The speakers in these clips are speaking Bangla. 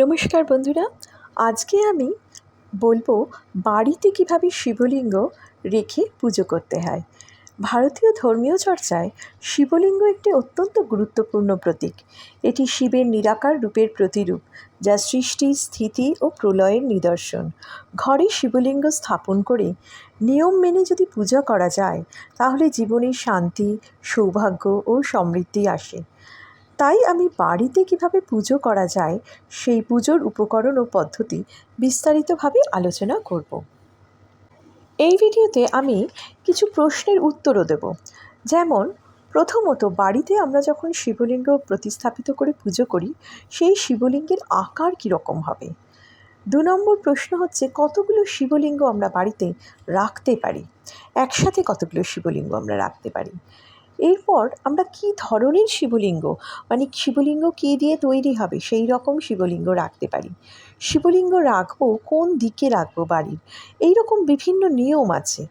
নমস্কার বন্ধুরা, আজকে আমি বলব বাড়িতে কীভাবে শিবলিঙ্গ রেখে পুজো করতে হয়। ভারতীয় ধর্মীয় চর্চায় শিবলিঙ্গ একটি অত্যন্ত গুরুত্বপূর্ণ প্রতীক। এটি শিবের নিরাকার রূপের প্রতিরূপ, যা সৃষ্টি, স্থিতি ও প্রলয়ের নিদর্শন। ঘরে শিবলিঙ্গ স্থাপন করে নিয়ম মেনে যদি পূজা করা যায়, তাহলে জীবনে শান্তি, সৌভাগ্য ও সমৃদ্ধি আসে। তাই আমি বাড়িতে কীভাবে পুজো করা যায়, সেই পুজোর উপকরণ ও পদ্ধতি বিস্তারিতভাবে আলোচনা করব। এই ভিডিওতে আমি কিছু প্রশ্নের উত্তরও দেব। যেমন, প্রথমত বাড়িতে আমরা যখন শিবলিঙ্গ প্রতিস্থাপিত করে পুজো করি, সেই শিবলিঙ্গের আকার কীরকম হবে? দু নম্বর প্রশ্ন হচ্ছে, কতগুলো শিবলিঙ্গ আমরা বাড়িতে রাখতে পারি? একসাথে কতগুলো শিবলিঙ্গ আমরা রাখতে পারি? এরপর আমরা কি ধরনের শিবলিঙ্গ? মানে শিবলিঙ্গ কী দিয়ে তৈরি হবে? সেই রকম শিবলিঙ্গ রাখতে পারি। শিবলিঙ্গ রাখব কোন দিকে রাখব বাড়ির? এই রকম বিভিন্ন নিয়ম আছে।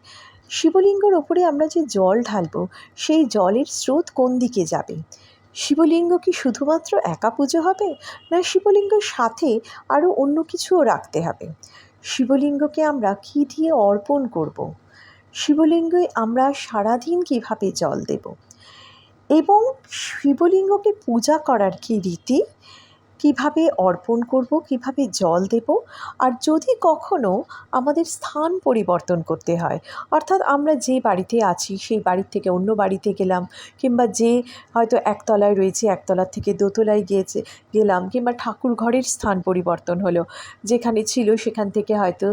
শিবলিঙ্গর ওপরে আমরা যে জল ঢালবো, সেই জলের স্রোত কোন দিকে যাবে? শিবলিঙ্গ কি শুধুমাত্র একা পুজো হবে? না শিবলিঙ্গের সাথে আরও অন্য কিছুও রাখতে হবে? শিবলিঙ্গকে আমরা কী দিয়ে অর্পণ করব। শিবলিঙ্গে আমরা সারাদিন কীভাবে জল দেব? এবং শিবলিঙ্গকে পূজা করার কী রীতি? কীভাবে অর্পণ করব, কীভাবে জল দেব, আর যদি কখনো আমাদের স্থান পরিবর্তন করতে হয়, অর্থাৎ আমরা যে বাড়িতে আছি, সেই বাড়ির থেকে অন্য বাড়িতে গেলাম, কিংবা যে হয়তো একতলায় রয়েছে, একতলার থেকে দোতলায় গিয়েছে, গেলাম, কিংবা ঠাকুর ঘরের স্থান পরিবর্তন হলো, যেখানে ছিল সেখান থেকে হয়তো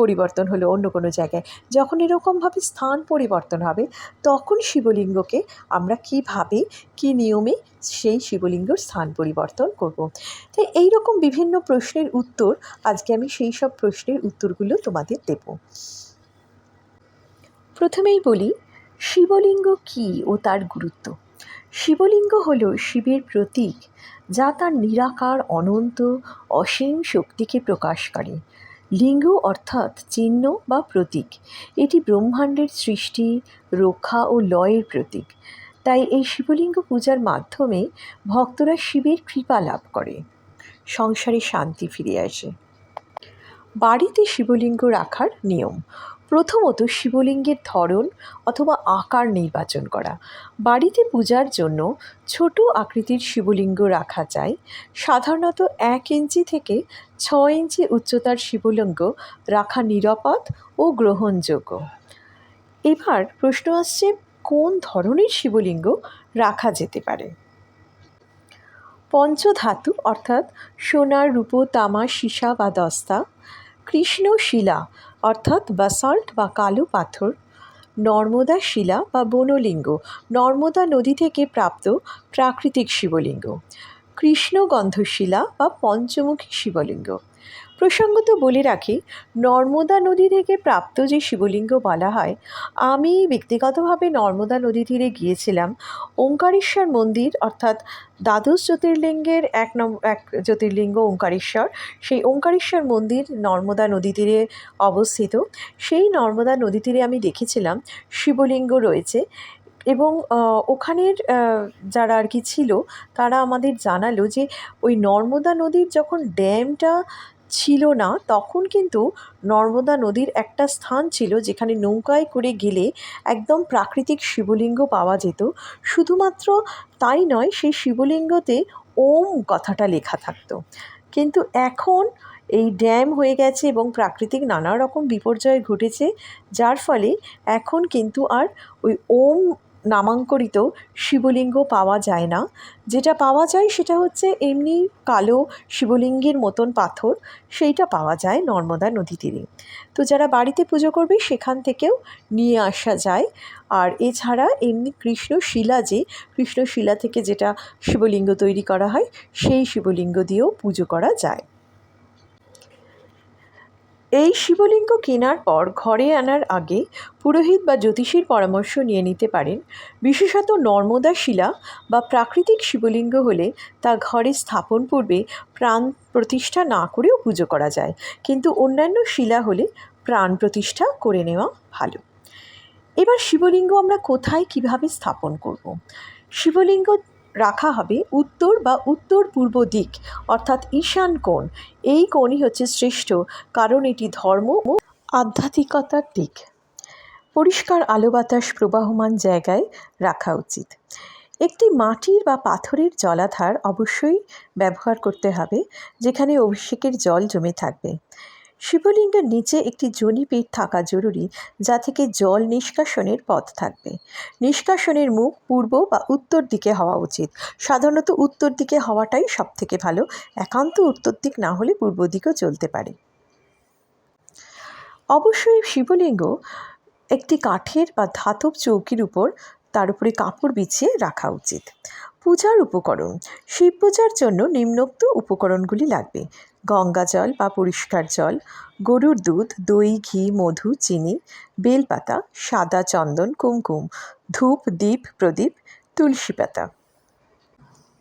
পরিবর্তন হলো অন্য কোনো জায়গায়। যখন এরকমভাবে স্থান পরিবর্তন হবে, তখন শিবলিঙ্গকে আমরা কীভাবে, কী নিয়মে সেই শিবলিঙ্গর স্থান পরিবর্তন করব। তাই এই রকম বিভিন্ন প্রশ্নের উত্তর আজকে আমি সেই সব প্রশ্নের উত্তরগুলো তোমাদের দেব। প্রথমেই বলি, শিবলিঙ্গ কী ও তার গুরুত্ব? শিবলিঙ্গ হল শিবের প্রতীক, যা তার নিরাকার, অনন্ত, অসীম শক্তিকে প্রকাশ করে। লিঙ্গ অর্থাৎ চিহ্ন বা প্রতীক, এটি ব্রহ্মাণ্ডের সৃষ্টি, রক্ষা ও লয়ের প্রতীক। তাই এই শিবলিঙ্গ পূজার মাধ্যমে ভক্তরা শিবের কৃপা লাভ করে। সংসারে শান্তি ফিরে আসে। বাড়িতে শিবলিঙ্গ রাখার নিয়ম। প্রথমত শিবলিঙ্গের ধরন অথবা আকার নির্বাচন করা। বাড়িতে পূজার জন্য ছোট আকৃতির শিবলিঙ্গ রাখা যায়। সাধারণত এক ইঞ্চি থেকে ছ ইঞ্চি উচ্চতার শিবলিঙ্গ রাখা নিরাপদ ও গ্রহণযোগ্য। এবার প্রশ্ন আসছে কোন ধরনের শিবলিঙ্গ রাখা যেতে পারে? পঞ্চধাতু, অর্থাৎ সোনার রূপো, তামা, সীসা বা দস্তা, কৃষ্ণ শিলা, অর্থাৎ বাসল্ট বা কালো পাথর, নর্মদা শিলা বা বনলিঙ্গ, নর্মদা নদী থেকে প্রাপ্ত প্রাকৃতিক শিবলিঙ্গ, কৃষ্ণগন্ধশিলা বা পঞ্চমুখী শিবলিঙ্গ। প্রসঙ্গত বলে রাখি, নর্মদা নদী থেকে প্রাপ্ত যে শিবলিঙ্গ বলা হয়, আমি ব্যক্তিগতভাবে নর্মদা নদী তীরে গিয়েছিলাম। ওঙ্কারেশ্বর মন্দির, অর্থাৎ দ্বাদশ জ্যোতির্লিঙ্গের এক নম্বর এক জ্যোতির্লিঙ্গ ওঙ্কারেশ্বর, সেই ওঙ্কারেশ্বর মন্দির নর্মদা নদী তীরে অবস্থিত। সেই নর্মদা নদী তীরে আমি দেখেছিলাম শিবলিঙ্গ রয়েছে এবং ওখানের যারা আর কি ছিল, তারা আমাদের জানালো যে ওই নর্মদা নদীর যখন ড্যামটা ছিল না, তখন কিন্তু নর্মদা নদীর একটা স্থান ছিল যেখানে নৌকায় করে গেলে একদম প্রাকৃতিক শিবলিঙ্গ পাওয়া যেত। শুধুমাত্র তাই নয়, সেই শিবলিঙ্গতে ওম কথাটা লেখা থাকতো। কিন্তু এখন এই ড্যাম হয়ে গেছে এবং প্রাকৃতিক নানা রকম বিপর্যয় ঘটেছে, যার ফলে এখন কিন্তু আর ওই ওম নামাঙ্করিত শিবলিঙ্গ পাওয়া যায় না। যেটা পাওয়া যায় সেটা হচ্ছে এমনি কালো শিবলিঙ্গের মতন পাথর, সেইটা পাওয়া যায় নর্মদা নদী তীরে তো যারা বাড়িতে পুজো করবে সেখান থেকেও নিয়ে আসা যায়। আর এছাড়া এমনি কৃষ্ণশিলা যে কৃষ্ণশিলা থেকে যেটা শিবলিঙ্গ তৈরি করা হয়, সেই শিবলিঙ্গ দিয়েও পুজো করা যায়। এই শিবলিঙ্গ কেনার পর ঘরে আনার আগে পুরোহিত বা জ্যোতিষীর পরামর্শ নিয়ে নিতে পারেন। বিশেষত নর্মদা শিলা বা প্রাকৃতিক শিবলিঙ্গ হলে তা ঘরে স্থাপন পূর্বে প্রাণ প্রতিষ্ঠা না করেও পুজো করা যায়। কিন্তু অন্যান্য শিলা হলে প্রাণ প্রতিষ্ঠা করে নেওয়া ভালো। এবার শিবলিঙ্গ আমরা কোথায় কীভাবে স্থাপন করব। শিবলিঙ্গ রাখা হবে উত্তর বা উত্তর পূর্ব দিক, অর্থাৎ ঈশান কোণ। এই কোণই হচ্ছে শ্রেষ্ঠ কারণ এটি ধর্ম ও আধ্যাত্মিকতার দিক। পরিষ্কার আলো বাতাস প্রবাহমান জায়গায় রাখা উচিত। একটি মাটির বা পাথরের জলাধার অবশ্যই ব্যবহার করতে হবে, যেখানে অভিষেকের জল জমে থাকবে। শিবলিঙ্গের নিচে একটি জনিপীঠ থাকা জরুরি, যা থেকে জল নিষ্কাশনের পথ থাকবে। নিষ্কাশনের মুখ পূর্ব বা উত্তর দিকে হওয়া উচিত। সাধারণত উত্তর দিকে হওয়াটাই সব থেকে ভালো, একান্ত উত্তর দিক না হলে পূর্ব দিকেও চলতে পারে। অবশ্যই শিবলিঙ্গ একটি কাঠের বা ধাতব চৌকির উপর তার উপরে কাপড় বিছিয়ে রাখা উচিত। পূজার উপকরণ শিব পূজার জন্য নিম্নোক্ত উপকরণগুলি লাগবে। গঙ্গা জল বা পরিষ্কার জল, গরুর দুধ, দই, ঘি, মধু, চিনি, বেলপাতা, সাদা চন্দন, কুমকুম, ধূপ দীপ প্রদীপ, তুলসী পাতা।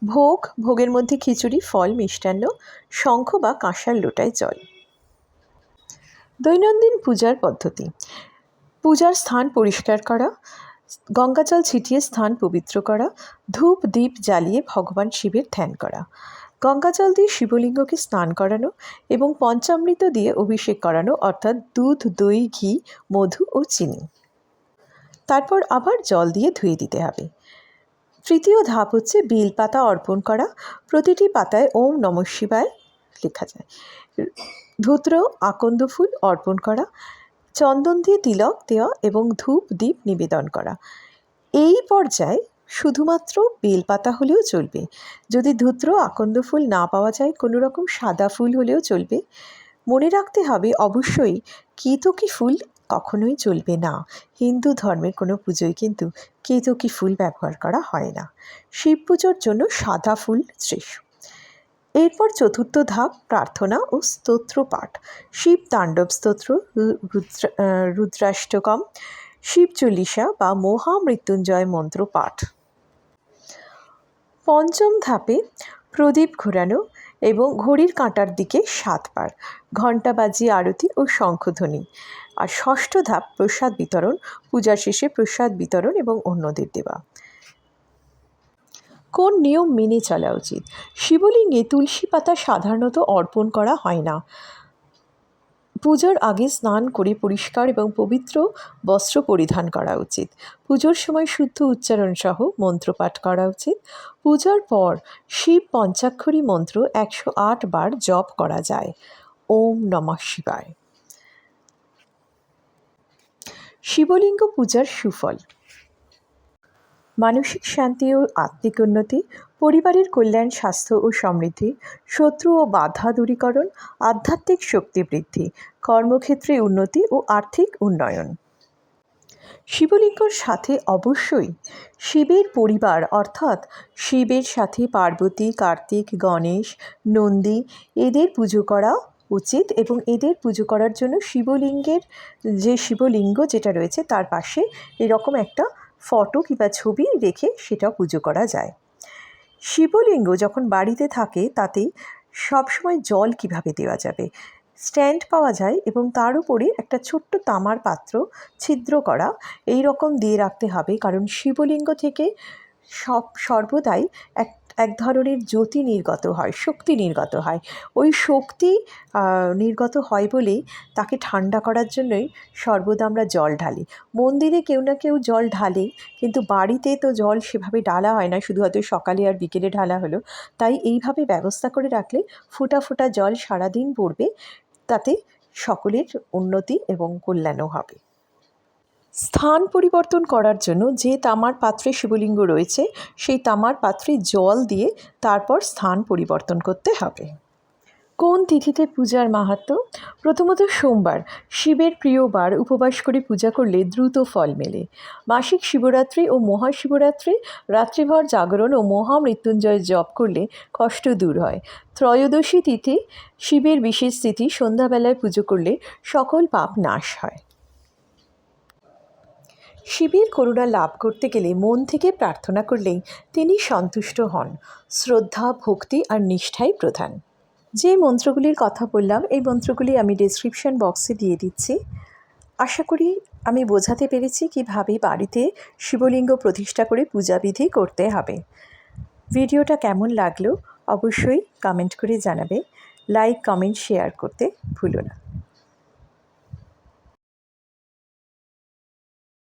ভোগ, ভোগের মধ্যে খিচুড়ি, ফল, মিষ্টান্ন, শঙ্খ বা কাঁসার লোটায় জল। দৈনন্দিন পূজার পদ্ধতি। পূজার স্থান পরিষ্কার করা গঙ্গাজল ছিটিয়ে স্থান পবিত্র করা, ধূপ দীপ জ্বালিয়ে ভগবান শিবের ধ্যান করা। গঙ্গাজল দিয়ে শিবলিঙ্গকে স্নান করানো এবং পঞ্চামৃত দিয়ে অভিষেক করানো, অর্থাৎ দুধ, দই, ঘি, মধু ও চিনি। তারপর আবার জল দিয়ে ধুয়ে দিতে হবে। তৃতীয় ধাপ হচ্ছে বিল পাতা অর্পণ করা। প্রতিটি পাতায় ওম নম শিবায় লেখা যায়। ধূত্র, আকন্দ ফুল অর্পণ করা। চন্দন দিয়ে তিলক দেওয়া এবং ধূপ দ্বীপ নিবেদন করা। এই পর্যায়ে শুধুমাত্র বেলপাতা হলেও চলবে। যদি ধূত্র আকন্দ ফুল না পাওয়া যায়, কোনো রকম সাদা ফুল হলেও চলবে। মনে রাখতে হবে, অবশ্যই কেতকী ফুল কখনোই চলবে না। হিন্দু ধর্মের কোনো পুজোয় কিন্তু কেতকী ফুল ব্যবহার করা হয় না। শিব পুজোর জন্য সাদা ফুল শ্রেষ্ঠ। এরপর চতুর্থ ধাপ, প্রার্থনা ও স্তোত্র পাঠ। শিব তাণ্ডব স্তোত্র রুদ্রাষ্টকম, শিব চল্লিশা বা মহামৃত্যুঞ্জয় মন্ত্র পাঠ। পঞ্চম ধাপে প্রদীপ ঘোরানো এবং ঘড়ির কাঁটার দিকে সাতবার ঘণ্টা বাজিয়ে আরতি ও শঙ্খধ্বনি। আর ষষ্ঠ ধাপ প্রসাদ বিতরণ পূজার শেষে প্রসাদ বিতরণ এবং অন্যদের দেওয়া। কোন নিয়ম মেনে চলা উচিত? শিবলিঙ্গে তুলসী পাতা সাধারণত অর্পণ করা হয় না। পুজোর আগে স্নান করে পরিষ্কার এবং পবিত্র বস্ত্র পরিধান করা উচিত। পুজোর সময় শুদ্ধ উচ্চারণ সহ মন্ত্রপাঠ করা উচিত। পূজার পর শিব পঞ্চাক্ষরী মন্ত্র একশো আট বার জপ করা যায়। ওম নমঃ শিবায়। শিবলিঙ্গ পূজার সুফল। মানসিক শান্তি ও আত্মিক উন্নতি, পরিবারের কল্যাণ, স্বাস্থ্য ও সমৃদ্ধি, শত্রু ও বাধা দূরীকরণ, আধ্যাত্মিক শক্তি বৃদ্ধি, কর্মক্ষেত্রে উন্নতি ও আর্থিক উন্নয়ন। শিবলিঙ্গর সাথে অবশ্যই শিবের পরিবার অর্থাৎ শিবের সাথে পার্বতী, কার্তিক, গণেশ, নন্দী এদের পুজো করা উচিত এবং এদের পুজো করার জন্য শিবলিঙ্গের যে শিবলিঙ্গ যেটা রয়েছে তার পাশে এরকম একটা ফটো কিংবা ছবি রেখে সেটা পুজো করা যায়। শিবলিঙ্গ যখন বাড়িতে থাকে তাতে সবসময় জল কীভাবে দেওয়া যাবে? স্ট্যান্ড পাওয়া যায় এবং তার উপরে একটা ছোট্ট তামার পাত্র ছিদ্র করা এই রকম দিয়ে রাখতে হবে। কারণ শিবলিঙ্গ থেকে সব, সর্বদাই এক এক ধরনের জ্যোতি নির্গত হয়, শক্তি নির্গত হয়। ওই শক্তি নির্গত হয় বলেই তাকে ঠান্ডা করার জন্যই সর্বদা আমরা জল ঢালি। মন্দিরে কেউ না কেউ জল ঢালে, কিন্তু বাড়িতে তো জল সেভাবে ঢালা হয় না, শুধু হয়তো সকালে আর বিকেলে ঢালা হলো। তাই এইভাবে ব্যবস্থা করে রাখলে ফোটা ফোটা জল সারাদিন পড়বে, তাতে সকলের উন্নতি এবং কল্যাণও হবে। স্থান পরিবর্তন করার জন্য যে তামার পাত্রে শিবলিঙ্গ রয়েছে, সেই তামার পাত্রে জল দিয়ে তারপর স্থান পরিবর্তন করতে হবে। কোন তিথিতে পূজার মাহাত্ম প্রথমত সোমবার, শিবের প্রিয় বার উপবাস করে পূজা করলে দ্রুত ফল মেলে। মাসিক শিবরাত্রি ও মহাশিবরাত্রি, রাত্রিভর জাগরণ ও মহামৃত্যুঞ্জয় জপ করলে কষ্ট দূর হয়। ত্রয়োদশী তিথি, শিবের বিশেষ তিথি সন্ধ্যাবেলায় পুজো করলে সকল পাপ নাশ হয়। শিবের করুণা লাভ করতে গেলে মন থেকে প্রার্থনা করলেই তিনি সন্তুষ্ট হন। শ্রদ্ধা, ভক্তি আর নিষ্ঠাই প্রধান। যে মন্ত্রগুলির কথা বললাম, এই মন্ত্রগুলি আমি ডিসক্রিপশন বক্সে দিয়ে দিচ্ছি। আশা করি আমি বোঝাতে পেরেছি কীভাবে বাড়িতে শিবলিঙ্গ প্রতিষ্ঠা করে পূজাবিধি করতে হবে। ভিডিওটা কেমন লাগল অবশ্যই কমেন্ট করে জানাবে। লাইক কমেন্ট শেয়ার করতে ভুলো না।